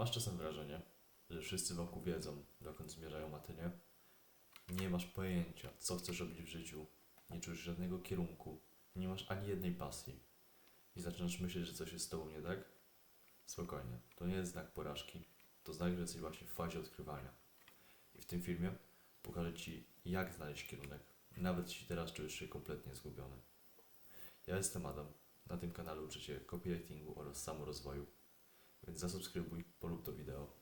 Masz czasem wrażenie, że wszyscy wokół wiedzą, dokąd zmierzają, ty nie? Masz pojęcia, co chcesz robić w życiu, nie czujesz żadnego kierunku, nie masz ani jednej pasji i zaczynasz myśleć, że coś jest z tobą nie tak? Spokojnie, to nie jest znak porażki, to znak, że jesteś właśnie w fazie odkrywania. I w tym filmie pokażę Ci, jak znaleźć kierunek, nawet jeśli teraz czujesz się kompletnie zgubiony. Ja jestem Adam, na tym kanale uczę Cię copywritingu oraz samorozwoju, więc zasubskrybuj, polub to wideo,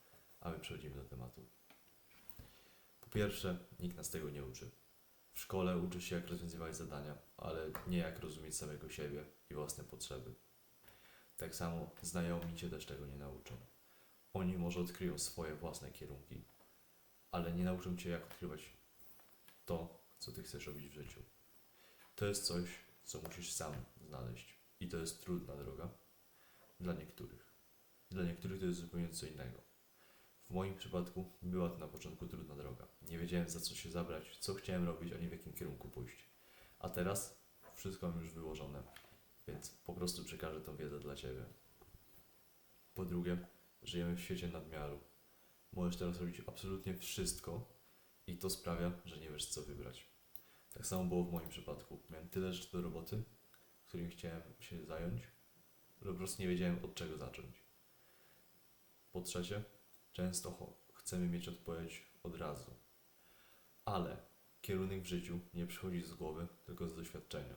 a my przechodzimy do tematu. Po pierwsze, nikt nas tego nie uczy. W szkole uczy się, jak rozwiązywać zadania, ale nie jak rozumieć samego siebie i własne potrzeby. Tak samo znajomi Cię też tego nie nauczą. Oni może odkryją swoje własne kierunki, ale nie nauczą Cię, jak odkrywać to, co Ty chcesz robić w życiu. To jest coś, co musisz sam znaleźć. I to jest trudna droga dla niektórych. Dla niektórych to jest zupełnie co innego. W moim przypadku była to na początku trudna droga. Nie wiedziałem za co się zabrać, co chciałem robić, ani w jakim kierunku pójść. A teraz wszystko mam już wyłożone, więc po prostu przekażę tą wiedzę dla Ciebie. Po drugie, żyjemy w świecie nadmiaru. Możesz teraz robić absolutnie wszystko i to sprawia, że nie wiesz co wybrać. Tak samo było w moim przypadku. Miałem tyle rzeczy do roboty, którymi chciałem się zająć, że po prostu nie wiedziałem od czego zacząć. Po trzecie, często chcemy mieć odpowiedź od razu. Ale kierunek w życiu nie przychodzi z głowy, tylko z doświadczenia.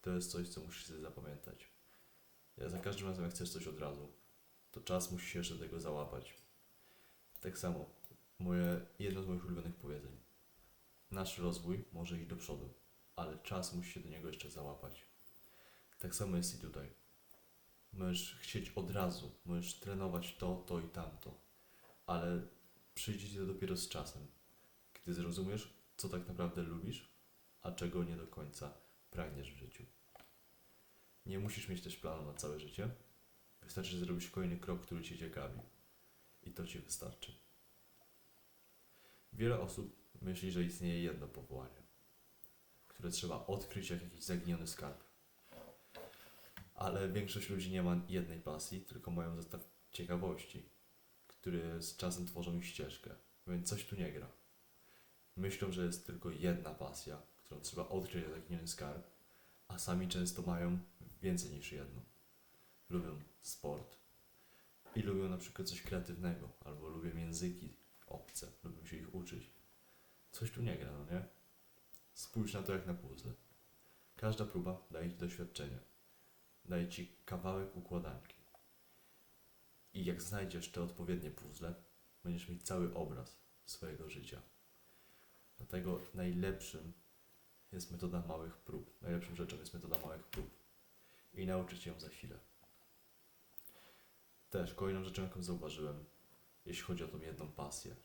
To jest coś, co musisz sobie zapamiętać. Ja za każdym razem, jak chcesz coś od razu, to czas musi się jeszcze do tego załapać. Tak samo, moje, jedno z moich ulubionych powiedzeń. Nasz rozwój może iść do przodu, ale czas musi się do niego jeszcze załapać. Tak samo jest i tutaj. Możesz chcieć od razu, możesz trenować to, to i tamto, ale przyjdzie to dopiero z czasem, gdy zrozumiesz, co tak naprawdę lubisz, a czego nie do końca pragniesz w życiu. Nie musisz mieć też planu na całe życie. Wystarczy zrobić kolejny krok, który Cię ciekawi. I to Ci wystarczy. Wiele osób myśli, że istnieje jedno powołanie, które trzeba odkryć jak jakiś zaginiony skarb. Ale większość ludzi nie ma jednej pasji, tylko mają zestaw ciekawości, które z czasem tworzą ich ścieżkę, więc coś tu nie gra. Myślą, że jest tylko jedna pasja, którą trzeba odkryć jak zaginiony skarb, a sami często mają więcej niż jedną. Lubią sport i lubią na przykład coś kreatywnego, albo lubią języki obce, lubią się ich uczyć. Coś tu nie gra, no nie? Spójrz na to jak na puzzle. Każda próba daje Ci doświadczenie. Daje Ci kawałek układanki. I jak znajdziesz te odpowiednie puzzle, będziesz mieć cały obraz swojego życia. Dlatego najlepszym jest metoda małych prób. Najlepszą rzeczą jest metoda małych prób. I nauczyć ją za chwilę. Też kolejną rzeczą, jaką zauważyłem, jeśli chodzi o tą jedną pasję.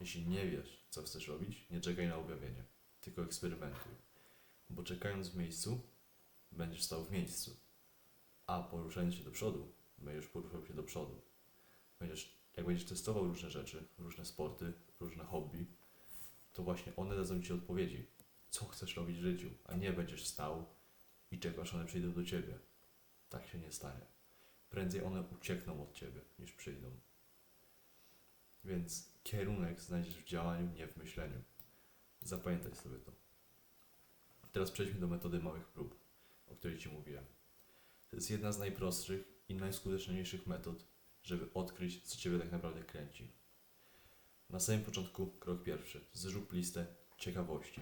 Jeśli nie wiesz, co chcesz robić, nie czekaj na objawienie, tylko eksperymentuj. Bo czekając w miejscu, będziesz stał w miejscu. A poruszając się do przodu, będziesz poruszał się do przodu. Będziesz, jak będziesz testował różne rzeczy, różne sporty, różne hobby, to właśnie one dadzą Ci odpowiedzi, co chcesz robić w życiu, a nie będziesz stał i czekasz, one przyjdą do Ciebie. Tak się nie stanie. Prędzej one uciekną od Ciebie, niż przyjdą. Więc kierunek znajdziesz w działaniu, nie w myśleniu. Zapamiętaj sobie to. Teraz przejdźmy do metody małych prób, o której Ci mówiłem. To jest jedna z najprostszych i najskuteczniejszych metod, żeby odkryć, co Ciebie tak naprawdę kręci. Na samym początku krok pierwszy. Zrób listę ciekawości.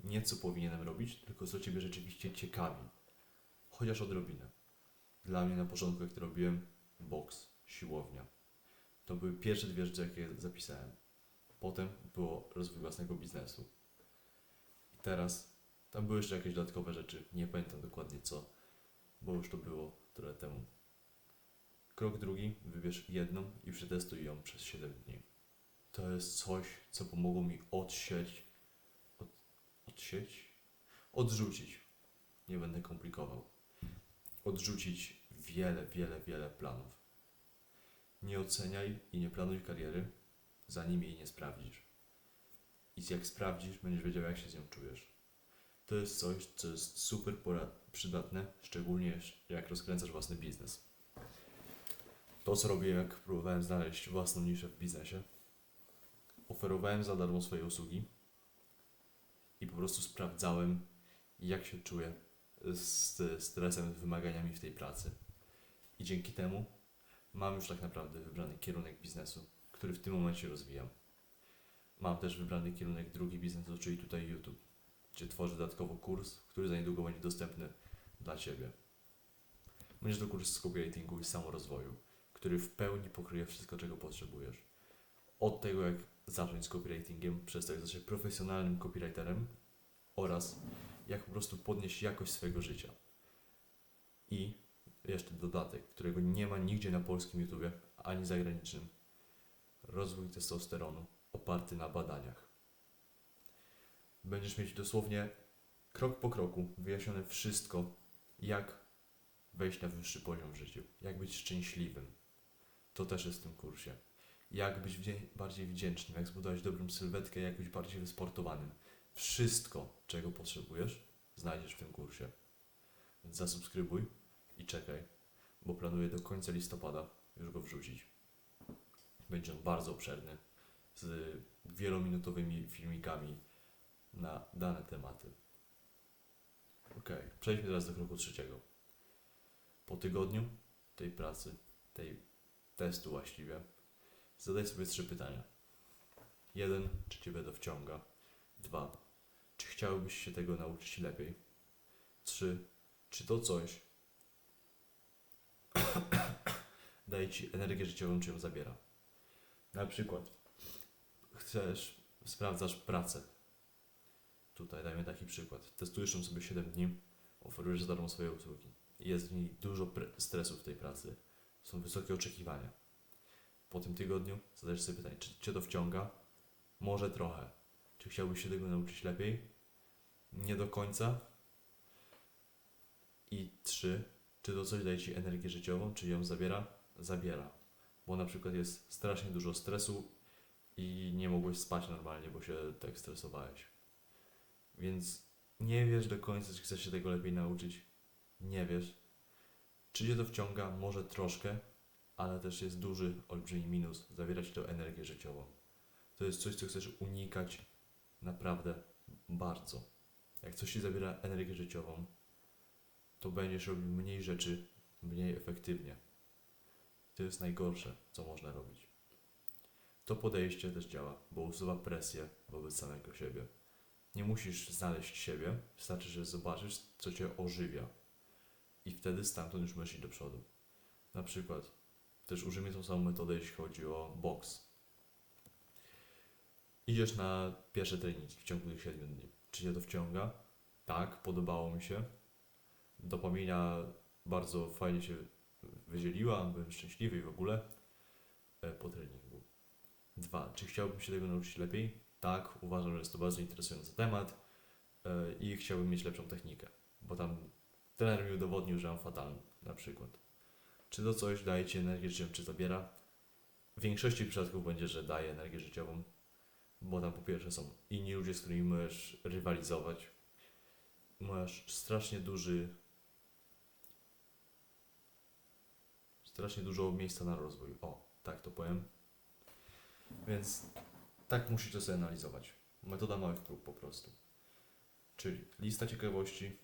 Nie co powinienem robić, tylko co Ciebie rzeczywiście ciekawi. Chociaż odrobinę. Dla mnie na początku, jak to robiłem, boks, siłownia. To były pierwsze dwie rzeczy, jakie zapisałem. Potem było rozwój własnego biznesu. I teraz tam były jeszcze jakieś dodatkowe rzeczy. Nie pamiętam dokładnie co, bo już to było trochę temu. Krok drugi. Wybierz jedną i przetestuj ją przez 7 dni. To jest coś, co pomogło mi odsieć. Od, odsieć? Odrzucić. Nie będę komplikował. Odrzucić wiele, wiele, wiele planów. Nie oceniaj i nie planuj kariery, zanim jej nie sprawdzisz. I jak sprawdzisz, będziesz wiedział, jak się z nią czujesz. To jest coś, co jest super przydatne, szczególnie jak rozkręcasz własny biznes. To, co robiłem, jak próbowałem znaleźć własną niszę w biznesie, oferowałem za darmo swoje usługi i po prostu sprawdzałem, jak się czuję z stresem, wymaganiami w tej pracy. I dzięki temu mam już tak naprawdę wybrany kierunek biznesu, który w tym momencie rozwijam. Mam też wybrany kierunek drugi biznesu, czyli tutaj YouTube, gdzie tworzę dodatkowo kurs, który za niedługo będzie dostępny dla Ciebie. Będzie to kurs z copywritingu i samorozwoju, który w pełni pokryje wszystko, czego potrzebujesz. Od tego, jak zacząć z copywritingiem, przez to, jak zostać profesjonalnym copywriterem oraz jak po prostu podnieść jakość swojego życia. I jeszcze dodatek, którego nie ma nigdzie na polskim YouTubie, ani zagranicznym. Rozwój testosteronu oparty na badaniach. Będziesz mieć dosłownie krok po kroku wyjaśnione wszystko, jak wejść na wyższy poziom w życiu, jak być szczęśliwym. To też jest w tym kursie. Jak być bardziej wdzięcznym, jak zbudować dobrą sylwetkę, jak być bardziej wysportowanym. Wszystko, czego potrzebujesz, znajdziesz w tym kursie. Więc zasubskrybuj i czekaj, bo planuję do końca listopada już go wrzucić. Będzie on bardzo obszerny, z wielominutowymi filmikami na dane tematy. Ok, przejdźmy teraz do kroku trzeciego. Po tygodniu tej pracy, tej testu właściwie, zadaj sobie trzy pytania. Jeden, czy Ciebie to wciąga? Dwa, czy chciałbyś się tego nauczyć lepiej? Trzy, czy to coś daje Ci energię życiową, czy ją zabiera? Na przykład, chcesz, sprawdzasz pracę. Tutaj dajmy taki przykład. Testujesz ją sobie 7 dni, oferujesz za darmo swoje usługi. Jest w niej dużo stresu w tej pracy. Są wysokie oczekiwania. Po tym tygodniu zadajesz sobie pytanie, czy Cię to wciąga? Może trochę. Czy chciałbyś się tego nauczyć lepiej? Nie do końca. I trzy, czy to coś daje Ci energię życiową, czy ją zabiera? Zabiera. Bo na przykład jest strasznie dużo stresu i nie mogłeś spać normalnie, bo się tak stresowałeś. Więc nie wiesz do końca, czy chcesz się tego lepiej nauczyć. Nie wiesz. Czy cię to wciąga? Może troszkę, ale też jest duży, olbrzymi minus. Zabierać to energię życiową. To jest coś, co chcesz unikać naprawdę bardzo. Jak coś ci zabiera energię życiową, to będziesz robił mniej rzeczy, mniej efektywnie. To jest najgorsze, co można robić. To podejście też działa, bo usuwa presję wobec samego siebie. Nie musisz znaleźć siebie, wystarczy, że zobaczysz, co cię ożywia. I wtedy stamtąd już możesz iść do przodu. Na przykład, też użyjmy tą samą metodę, jeśli chodzi o boks. Idziesz na pierwsze treningi w ciągu tych 7 dni. Czy cię to wciąga? Tak, podobało mi się. Dopamina bardzo fajnie się wydzieliła, byłem szczęśliwy i w ogóle e, po treningu. Dwa, czy chciałbym się tego nauczyć lepiej? Tak, uważam, że jest to bardzo interesujący temat e, i chciałbym mieć lepszą technikę, bo tam trener mi udowodnił, że mam fatalną, na przykład. Czy to coś daje Ci energię życiową, czy zabiera? W większości przypadków będzie, że daje energię życiową, bo tam po pierwsze są inni ludzie, z którymi możesz rywalizować. Masz strasznie duży strasznie dużo miejsca na rozwój. O, tak to powiem. Więc tak musisz to sobie analizować. Metoda małych prób po prostu. Czyli lista ciekawości.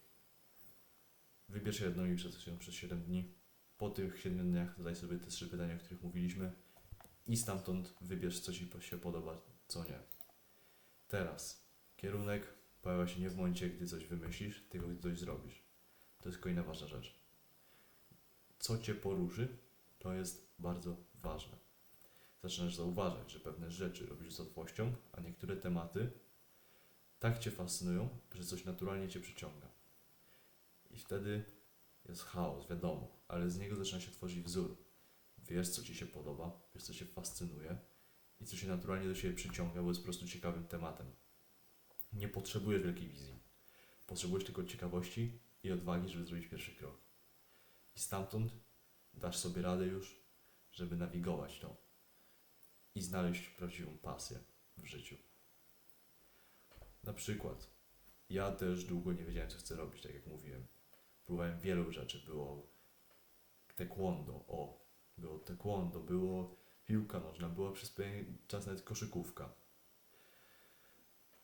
Wybierz jedną i przetestuj ją przez 7 dni. Po tych 7 dniach zadaj sobie te trzy pytania, o których mówiliśmy. I stamtąd wybierz, co Ci się podoba, co nie. Teraz kierunek pojawia się nie w momencie, gdy coś wymyślisz, tylko gdy coś zrobisz. To jest kolejna ważna rzecz. Co Cię poruszy, to jest bardzo ważne. Zaczynasz zauważać, że pewne rzeczy robisz z łatwością, a niektóre tematy tak Cię fascynują, że coś naturalnie Cię przyciąga. I wtedy jest chaos, wiadomo, ale z niego zaczyna się tworzyć wzór. Wiesz, co Ci się podoba, wiesz, co Cię fascynuje i co się naturalnie do siebie przyciąga, bo jest po prostu ciekawym tematem. Nie potrzebujesz wielkiej wizji. Potrzebujesz tylko ciekawości i odwagi, żeby zrobić pierwszy krok. I stamtąd dasz sobie radę już, żeby nawigować to i znaleźć prawdziwą pasję w życiu. Na przykład, ja też długo nie wiedziałem, co chcę robić, tak jak mówiłem. Próbowałem wielu rzeczy. Było taekwondo, o, było taekwondo, było piłka nożna, była przez pewien czas nawet koszykówka.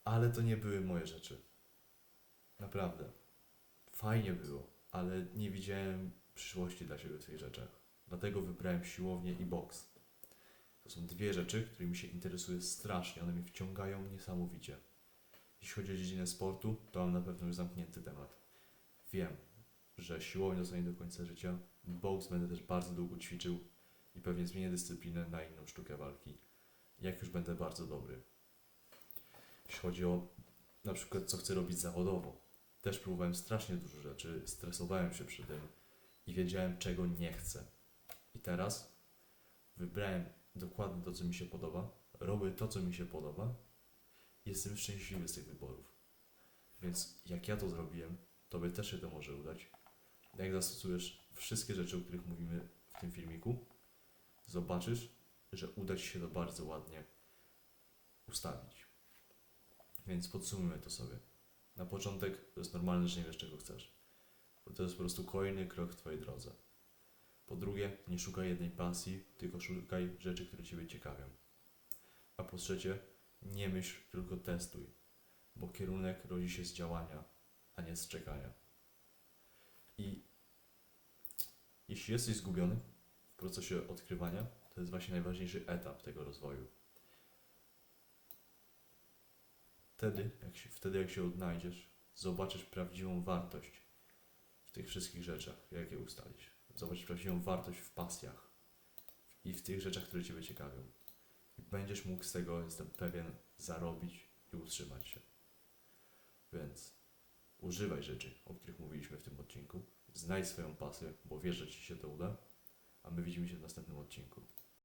Ale to nie były moje rzeczy. Naprawdę. Fajnie było, ale nie widziałem przyszłości dla siebie w tych rzeczach. Dlatego wybrałem siłownię i boks. To są dwie rzeczy, którymi się interesuję strasznie. One mnie wciągają niesamowicie. Jeśli chodzi o dziedzinę sportu, to mam na pewno już zamknięty temat. Wiem, że siłownia zostanie do końca życia. Boks będę też bardzo długo ćwiczył i pewnie zmienię dyscyplinę na inną sztukę walki. Jak już będę bardzo dobry. Jeśli chodzi o na przykład co chcę robić zawodowo, też próbowałem strasznie dużo rzeczy, stresowałem się przy tym i wiedziałem czego nie chcę. I teraz wybrałem dokładnie to, co mi się podoba, robię to, co mi się podoba, jestem szczęśliwy z tych wyborów. Więc jak ja to zrobiłem, tobie też się to może udać. Jak zastosujesz wszystkie rzeczy, o których mówimy w tym filmiku, zobaczysz, że uda Ci się to bardzo ładnie ustawić. Więc podsumujmy to sobie. Na początek to jest normalne, że nie wiesz czego chcesz. Bo to jest po prostu kolejny krok w Twojej drodze. Po drugie, nie szukaj jednej pasji, tylko szukaj rzeczy, które Ciebie ciekawią. A po trzecie, nie myśl, tylko testuj, bo kierunek rodzi się z działania, a nie z czekania. I jeśli jesteś zgubiony w procesie odkrywania, to jest właśnie najważniejszy etap tego rozwoju. Wtedy, jak się, wtedy, jak się odnajdziesz, zobaczysz prawdziwą wartość w tych wszystkich rzeczach, jakie ustalisz. Zobaczysz prawdziwą wartość w pasjach i w tych rzeczach, które Ciebie ciekawią. I będziesz mógł z tego, jestem pewien, zarobić i utrzymać się. Więc używaj rzeczy, o których mówiliśmy w tym odcinku. Znajdź swoją pasję, bo wiesz, że Ci się to uda. A my widzimy się w następnym odcinku.